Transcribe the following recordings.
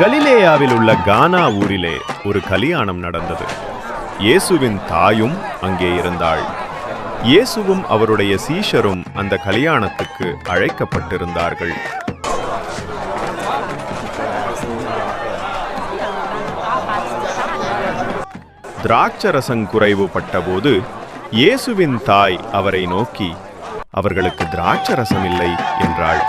கலிலேயாவில் உள்ள கானா ஊரிலே ஒரு கல்யாணம் நடந்தது. இயேசுவின் தாயும் அங்கே இருந்தாள். இயேசுவும் அவருடைய சீஷரும் அந்த கல்யாணத்துக்கு அழைக்கப்பட்டிருந்தார்கள். திராட்சரசம் குறைவுபட்டபோது இயேசுவின் தாய் அவரை நோக்கி அவர்களுக்கு திராட்சரசம் இல்லை என்றாள்.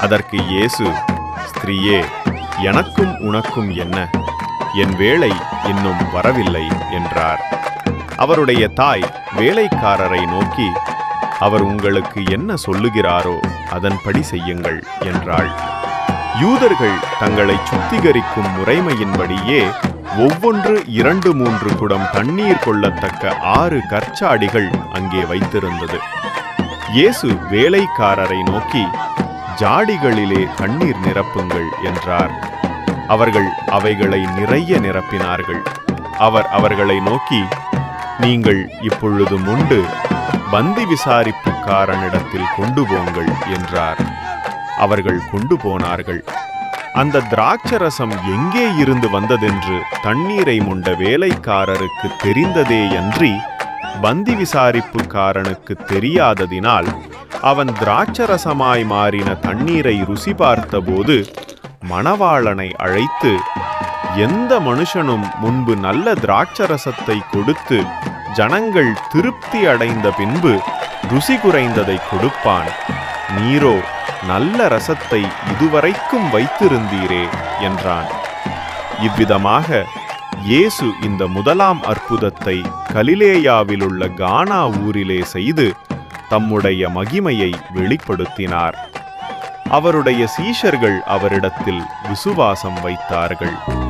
அதற்கு இயேசு ஸ்திரீயே எனக்கும் உனக்கும் என்ன? என் வேலை இன்னும் வரவில்லை என்றார். அவருடைய தாய் வேலைக்காரரை நோக்கி அவர் உங்களுக்கு என்ன சொல்லுகிறாரோ அதன்படி செய்யுங்கள் என்றாள். யூதர்கள் தங்களை சுத்திகரிக்கும் முறைமையின்படியே ஒவ்வொன்று இரண்டு மூன்று குடம் தண்ணீர் கொள்ளத்தக்க ஆறு கற்சாடிகள் அங்கே வைத்திருந்தது. இயேசு வேலைக்காரரை நோக்கி ஜாடிகளிலே தண்ணீர் நிரப்புங்கள் என்றார். அவர்கள் அவைகளை நிறைய நிரப்பினார்கள். அவர் அவர்களை நோக்கி நீங்கள் இப்பொழுது முண்டு பந்தி விசாரிப்புக்காரனிடத்தில் கொண்டு போங்கள் என்றார். அவர்கள் கொண்டு போனார்கள். அந்த திராட்சரசம் எங்கே இருந்து வந்ததென்று தண்ணீரை முண்ட வேலைக்காரருக்கு தெரிந்ததேயன்றி பந்தி விசாரிப்புக்காரனுக்கு தெரியாததினால் அவன் திராட்சரசமாய் மாறின தண்ணீரை ருசி பார்த்தபோது மணவாளனை அழைத்து எந்த மனுஷனும் முன்பு நல்ல திராட்சரசத்தை கொடுத்து ஜனங்கள் திருப்தி அடைந்த பின்பு ருசி குறைந்ததை கொடுப்பான். நீரோ நல்ல ரசத்தை இதுவரைக்கும் வைத்திருந்தீரே என்றான். இவ்விதமாக இயேசு இந்த முதலாம் அற்புதத்தை கலிலேயாவிலுள்ள கானா ஊரிலே செய்து தம்முடைய மகிமையை வெளிப்படுத்தினார். அவருடைய சீஷர்கள் அவரிடத்தில் விசுவாசம் வைத்தார்கள்.